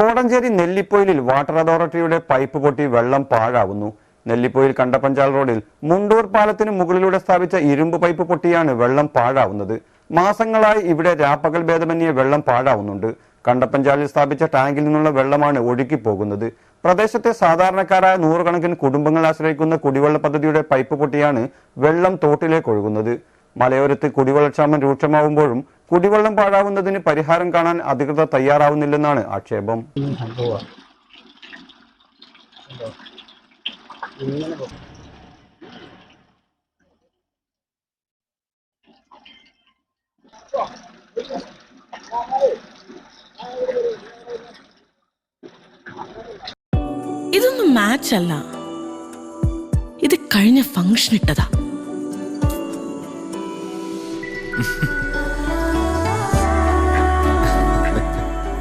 കോടഞ്ചേരി നെല്ലിപ്പൊയിലിൽ വാട്ടർ അതോറിറ്റിയുടെ പൈപ്പ് പൊട്ടി വെള്ളം പാഴാവുന്നു നെല്ലിപ്പൊയിൽ കണ്ടപ്പഞ്ചാൽ റോഡിൽ മുണ്ടൂർ പാലത്തിന് മുകളിലൂടെ സ്ഥാപിച്ച ഇരുമ്പ് പൈപ്പ് പൊട്ടിയാണ് വെള്ളം പാഴാവുന്നത്. മാസങ്ങളായി ഇവിടെ രാപ്പകൽ ഭേദമന്യേ വെള്ളം പാഴാവുന്നുണ്ട്. കണ്ടപ്പഞ്ചാലിൽ സ്ഥാപിച്ച ടാങ്കിൽ നിന്നുള്ള വെള്ളമാണ് ഒഴുകി പോകുന്നത് പ്രദേശത്തെ സാധാരണക്കാരായ നൂറുകണക്കിന് കുടുംബങ്ങൾ ആശ്രയിക്കുന്ന കുടിവെള്ള പദ്ധതിയുടെ പൈപ്പ് പൊട്ടിയാണ് വെള്ളം തോട്ടിലേക്ക് ഒഴുകുന്നത്. മലയോരത്ത് കുടിവെള്ളക്ഷാമം രൂക്ഷമാവുമ്പോഴും കുടിവെള്ളം പാഴാവുന്നതിന് പരിഹാരം കാണാൻ അധികൃതർ തയ്യാറാവുന്നില്ലെന്നാണ് ആക്ഷേപം. ഇതൊന്നും മാച്ച് അല്ല. ഇത് കഴിഞ്ഞ ഫങ്ഷൻ ഇട്ടതാ.